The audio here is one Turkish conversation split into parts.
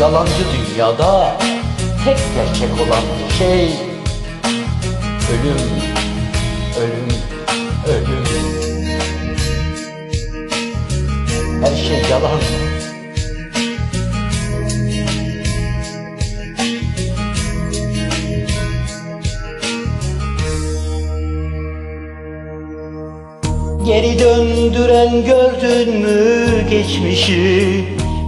Yalancı dünyada tek gerçek olan şey ölüm, ölüm, ölüm. Her şey yalan. Geri döndüren gördün mü geçmişi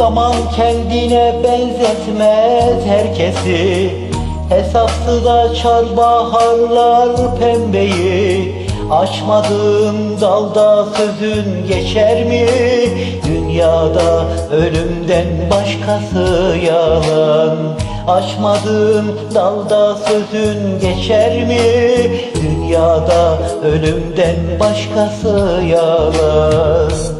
Zaman kendine benzetmez herkesi Hesapsız açar baharlar pembeyi Açmadığım dalda sözün geçer mi? Dünyada ölümden başkası yalan Açmadığım dalda sözün geçer mi? Dünyada ölümden başkası yalan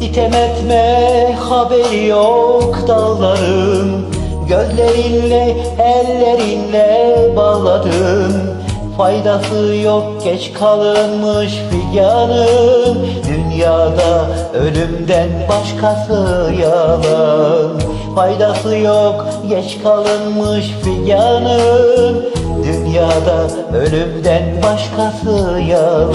Sitem etme haberi yok dağların Gözlerinle ellerinle bağladın Faydası yok geç kalınmış figanın Dünyada ölümden başkası yalan. Faydası yok geç kalınmış figanın Dünyada ölümden başkası Yalan,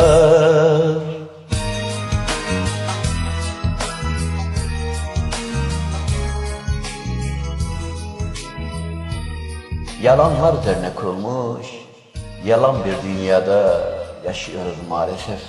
Yalanlar üzerine kurulmuş Yalan bir dünyada yaşıyoruz maalesef